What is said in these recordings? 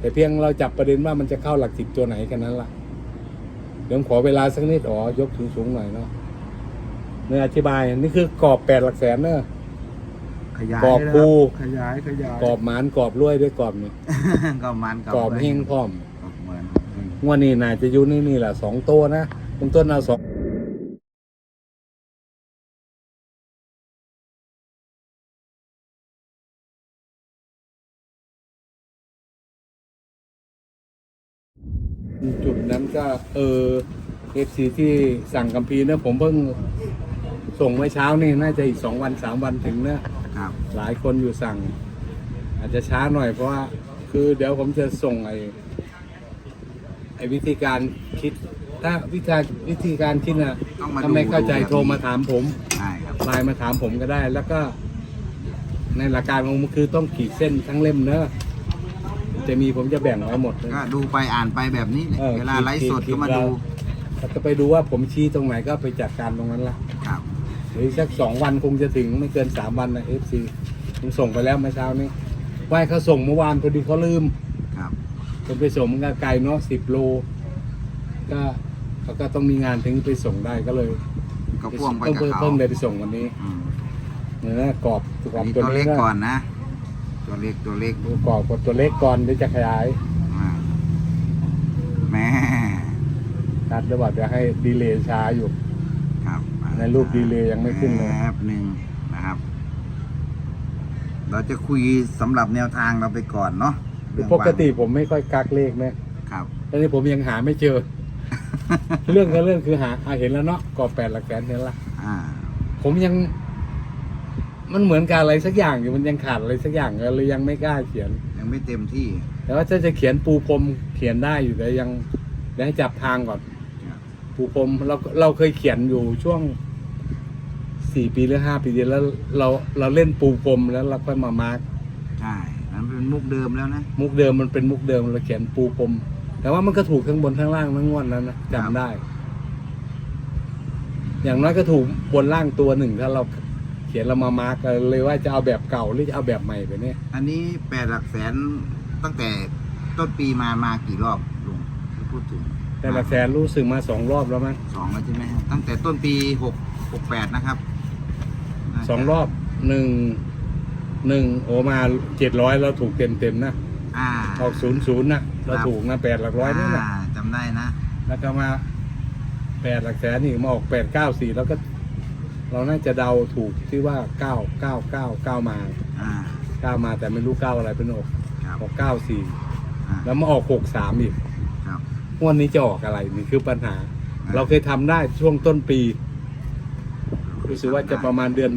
แต่เพียงเราจับประเด็นว่ามันจะเข้าหลักสิบตัวไหนแค่นั้นล่ะเดี๋ยวผมขอเวลาสักนิดอ๋อยกสูงๆหน่อยเนาะเนื้ออธิบายนี่คือกรอบแปดหลักแสนเนอะขยายกรอบนะคปูขยายขยายกรอบหมานกรอบรวยด้วยกรอบนี่ก็มันกรอบเฮงพร้อมกรอบเหมือนงวดนี้น่าจะอยู่นี่นี่แหละสองตัวนะตรงต้นเอาสอง จุดนั้นก็เออเอฟซีที่สั่งกัมพีร์นะผมเพิ่งส่งเมื่อเช้านี่น่าจะอีกสองวันสามวันถึงนะครับหลายคนอยู่สั่ง อาจจะช้าหน่อยเพราะว่าคือเดี๋ยวผมจะส่งไอ้ไอ้วิธีการคิด ถ้าวิธีวิธีการคิดนะต้องมาถ้าไม่ดูเข้าใจดูแบบโทรมาถามผมใช่ครับไลน์มาถามผมก็ได้ แล้วก็ ในหลักการของมันคือต้องขีดเส้นทั้งเล่มเนอะ จะมีผมจะแบ่งไว้หมดเลย ก็ดูไปอ่านไปแบบนี้เนี่ยเออเวลาไลฟ์สดคิดก็มาคิดดูแล้วก็ไปดูว่าผมชี้ตรงไหนก็ไปจัดการตรงนั้นละครับ หรือสักสองวันคงจะถึงไม่เกินสามวันนะเอฟซีผมส่งไปแล้วเมื่อเช้านี้ว่าให้เขาส่งเมื่อวานพอดีเขาลืม ครับ ผมไปส่งมันก็ไกลเนาะสิบโล ก็เขาก็ต้องมีงานถึงไปส่งได้ก็เลยก็พ่วงไปต้องกับเพิ่มเขาเพิ่มเลยไปส่งวันนี้อืมเนี่ยนะกรอบกรอบนี่ตัวตัวนี้เล็กนะก่อนนะ ตัวเล็กตัวเล็กดูกรอบกับตัวเล็กก่อนเดี๋ยวจะขยายอ่าแม่ตัดเดี๋ยวบอกเดี๋ยวให้ดีเลย์ช้าอยู่ ครับในรูปดีเลย์ยังไม่ขึ้นเลย แป๊บหนึ่งนะครับ เราจะคุยสำหรับแนวทางเราไปก่อนเนาะเรื่องปกติวางผมไม่ค่อยกักเลขนะครับตอนนี้ผมยังหาไม่เจอ เรื่องก็เรื่องคือหาอะเห็นแล้วเนาะกรอบแปดหลักแสนเห็นละ อ่า ผมยัง มันเหมือนกับอะไรสักอย่างอยู่มันยังขาดอะไรสักอย่างเลยยังไม่กล้าเขียน ยังไม่เต็มที่ แต่ว่าถ้าจะเขียนปูพรมเขียนได้อยู่แต่ยังเดี๋ยวให้จับทางก่อนครับปูพรมเราเราเคยเขียนอยู่ช่วงสี่ปีหรือห้าปีที่แล้วเราเราเล่นปูพรมแล้วเราค่อยมามาร์กใช่นั้นเป็นมุกเดิมแล้วนะ มุกเดิมมันเป็นมุกเดิมเราเขียนปูพรมแต่ว่ามันก็ถูกทั้งบนทั้งล่างทั้งงวดนั้นนะครับจำได้ อย่างน้อยก็ถูกบนล่างตัวหนึ่งถ้าเรา เขียนเรามามาร์กเลยว่าจะเอาแบบเก่าหรือจะเอาแบบใหม่ไปเนี่ยอันนี้แปดหลักแสนตั้งแต่ต้นปีมามากี่รอบลุงพูดถึงแต่ละแสนรู้สึกมาสองรอบแล้วมั้งสองแล้วใช่ไหมครับตั้งแต่ต้นปีหกหกแปดนะครับน่าจะสองรอบหนึ่งหนึ่งโอมาเจ็ดร้อยเราถูกเต็มเต็มๆนะอ่าออกศูนย์ศูนย์นะเราครับถูกนะแปดหลักร้อยนี่แหละาจำได้นะ แล้วก็มาแปดหลักแสนนี่มาออกแปดเก้าสี่แล้วก็ เราน่าจะเดาถูกที่ว่าเก้าเก้าเก้าเก้ามาอ่า เก้ามาแต่ไม่รู้เก้าอะไรเป็นออกครับออกเก้าสี่อ่าแล้วมาออกหกสามอีกครับ งวดนี้จะออกอะไรนี่คือปัญหาอ่าเราเคยทำได้ช่วงต้นปี รู้สึกว่าจะประมาณเดือน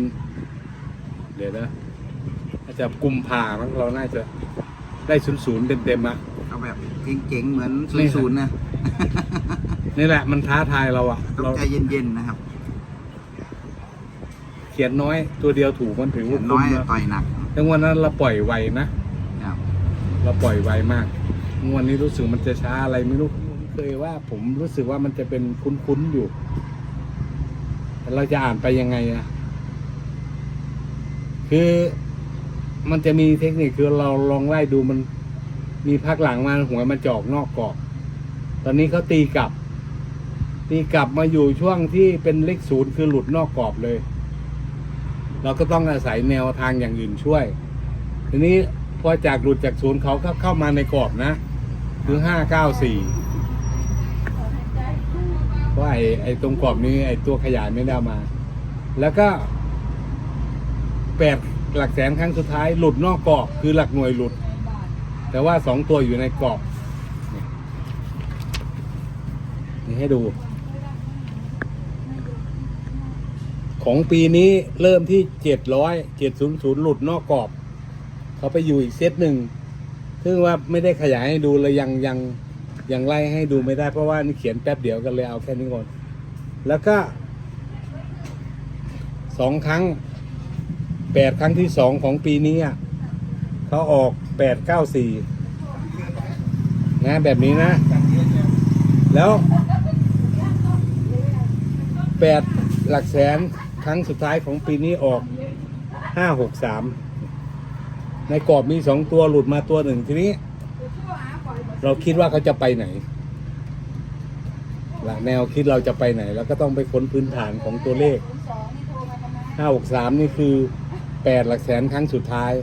เดี๋ยวนะอาจจะกุมภาพันธ์เราน่าจะได้ศูนย์ศูนย์เต็มๆอะเขาแบบเก่งๆเหมือนนี่ศูนย์ๆนะนี่แหละมันท้าทายเราอะต้องเราใจเย็นๆนะครับ เขียนน้อยตัวเดียวถูกมันถือเขียว่านน้คุ้อมยแล้วต่อยหนักแต่วันนั้นเราปล่อยไวนะ ครับ เราปล่อยไวมากงวดนี้รู้สึกมันจะช้าอะไรไม่รู้เคยว่า ผมรู้สึกว่ามันจะเป็นคุ้นๆอยู่แต่เราจะอ่านไปยังไงอะคือมันจะมีเทคนิคคือเราลองไล่ดูมัน มีพักหลังมาหัวมันจอกนอกกรอบ ตอนนี้เขาตีกลับ ตีกลับมาอยู่ช่วงที่เป็นเลขศูนย์คือหลุดนอกกรอบเลย เราก็ต้องอาศัยแนวทางอย่างอื่นช่วย ทีนี้พอจากหลุดจากศูนย์เขาก็เข้ามาในกรอบนะคือห้าเก้าสี่เพราะไอ้ไอ้ตรงกรอบนี้ไอ้ตัวขยายไม่ได้มา แล้วก็แปดหลักแสนครั้งสุดท้ายหลุดนอกกรอบคือหลักหน่วยหลุด แต่ว่าสองตัวอยู่ในกรอบนี่ให้ดู ของปีนี้เริ่มที่เจ็ดร้อยเจ็ดศูนย์ศูนย์หลุดนอกกรอบ เขาไปอยู่อีกเซตหนึ่ง ซึ่งว่าไม่ได้ขยายให้ดูเลยยังยังยังไล่ให้ดูไม่ได้เพราะว่านี่เขียนแป๊บเดียวกันเลยเอาแค่นี้ก่อน แล้วก็สองครั้งแปดครั้งที่สองของปีนี้อะเขาออกแปดเก้าสี่นะแบบนี้นะ แล้วแปดหลักแสน ครั้งสุดท้ายของปีนี้ออกห้าหกสามในกรอบมีสองตัวหลุดมาตัวหนึ่งทีนี้ เราคิดว่าเขาจะไปไหนหลักแนวคิดเราจะไปไหนเราก็ต้องไปค้นพื้นฐานของตัวเลขห้าหกสามนี่คือแปดหลักแสนครั้งสุดท้าย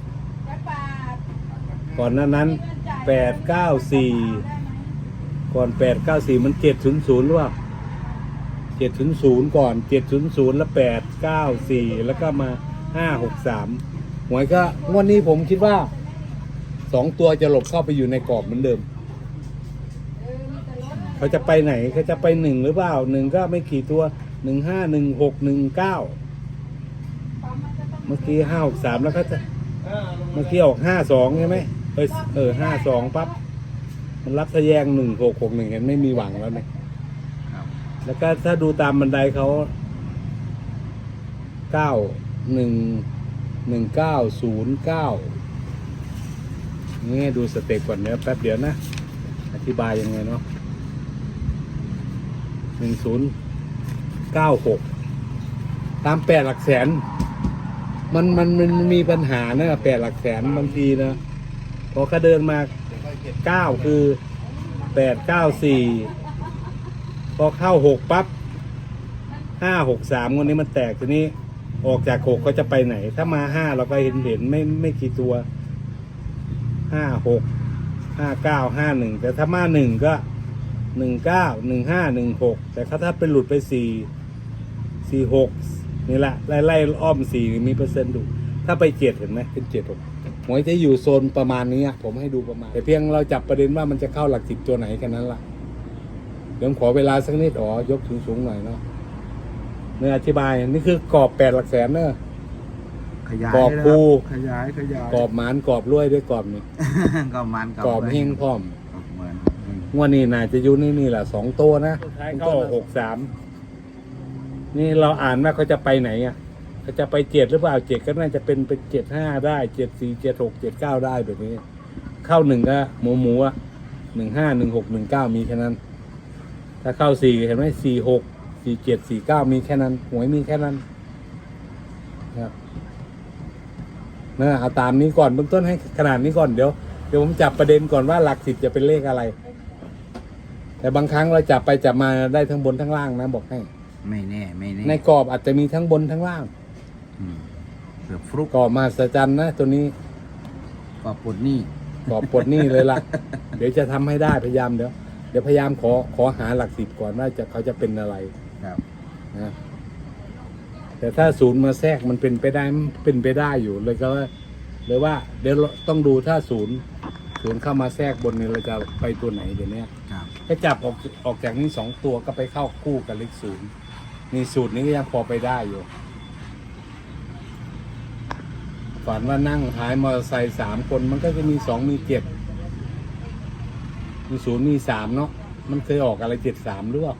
ก่อนหน้านั้นแปดเก้าสี่ก่อนแปดเก้าสี่มันเจ็ดศูนย์ศูนย์หรือเปล่า เจ็ดศูนย์ศูนย์ก่อนเจ็ดศูนย์ศูนย์แล้วแปดเก้าสี่แล้วก็มาห้าหกสามหวยก็งวดนี้ผมคิดว่าสองตัวจะหลบเข้าไปอยู่ในกรอบเหมือนเดิม เขาจะไปไหนเขาจะไปหนึ่งหรือเปล่าหนึ่งก็ไม่กี่ตัวหนึ่งห้าหนึ่งหกหนึ่งเก้าเมื่อกี้ห้าหกสามแล้วก็จะเมื่อกี้ออกห้าสองใช่ไหมเออเออห้าสองปั๊บมันรับทะแยงหนึ่งหกหกหนึ่งเห็นไม่มีหวังแล้วเนี่ย แล้วก็ถ้าดูตามบันไดเขาเก้าหนึ่งหนึ่งเก้าศูนย์เก้านี่ดูสเต็ปก่อนเนี้ยแป๊บเดียวนะ อธิบายยังไงเนาะหนึ่งศูนย์เก้าหกตามแปดหลักแสน มันมันมันมีปัญหานะแปดหลักแสนบางทีนะพอเขาเดินมาเก้าคือแปดเก้าสี่ พอเข้าหกปั๊บห้าหกสามวันนี้มันแตกทีนี้ ออกจากหกก็จะไปไหน ถ้ามาห้าเราก็เห็นเห็นไม่ไม่กี่ตัวห้าหกห้าเก้าห้าหนึ่งแต่ถ้ามาหนึ่งก็หนึ่งเก้าหนึ่งห้าหนึ่งหกแต่ถ้าถ้าเป็นหลุดไปสี่สี่หกนี่แหละไล่ไล่อ้อมสี่มีเปอร์เซ็นต์ดูถ้าไปเจ็ดเห็นไหมเป็นเจ็ดผมหวยจะอยู่โซนประมาณนี้ผมให้ดูประมาณ แต่เพียงเราจับประเด็นว่ามันจะเข้าหลักสิบตัวไหนแค่นั้นล่ะ เดี๋ยวผมขอเวลาสักนิดอ๋อยกสูงๆหน่อยเนาะเนื้ออธิบายนี่คือกรอบแปดหลักแสนเนอะขยายกรอบเลยภูขยายขยายกรอบหมานกรอบรวยด้วยกรอบนี่ก็มันกรอบเฮงพร้อมเหมือนอืมงวดนี้น่าจะอยู่นี่นี่แหละสองตัวนะก็หกสามนี่เราอ่านว่าเขาจะไปไหนอะเขาจะไปเจ็ดหรือเปล่าเจ็ดก็น่าจะเป็นเป็นเจ็ดห้าได้เจ็ดสี่เจ็ดหกเจ็ดเก้าได้แบบนี้ เข้าหนึ่งก็หมูหมูอะหนึ่งห้าหนึ่งหกหนึ่งเก้ามีแค่นั้น ถ้าเข้าสี่เห็นไหมสี่หกสี่เจ็ดสี่เก้ามีแค่นั้นหวยมีแค่นั้นครับนะเอาตามนี้ก่อนเบื้องต้นให้ขนาดนี้ก่อนเดี๋ยวเดี๋ยวผมจับประเด็นก่อนว่าหลักสิบจะเป็นเลขอะไร แต่บางครั้งเราจับไปจับมาได้ทั้งบนทั้งล่างนะบอกให้ ไม่แน่ไม่แน่ในกรอบอาจจะมีทั้งบนทั้งล่างอืมเกือบฟลุกกรอบมาสจันนะตัวนี้กรอบปลดหนี้ กรอบปลดหนี้เลยล่ะ เดี๋ยวจะทำให้ได้พยายามเดี๋ยว เดี๋ยวพยายามขอขอหาหลักสิบก่อนว่าจะเขาจะเป็นอะไรครับ นะแต่ถ้าศูนย์มาแทรกมันเป็นไปได้มันเป็นไปได้อยู่เลยก็ว่าเลยว่า เดี๋ยวเราต้องดูถ้าศูนย์ศูนย์เข้ามาแทรกบนนี้เราจะไปตัวไหนเดี๋ยวนี้ครับ ถ้าจับออกออกจากนี้สองตัวก็ไปเข้าคู่กับเลขศูนย์นี่สูตรนี้ก็ยังพอไปได้อยู่ ฝันว่านั่งท้ายมอเตอร์ไซค์สามคนมันก็จะมีสองมีเจ็ด มีศูนย์มีสามเนาะมันเคยออกอะไรเจ็ดสามหรือเปล่า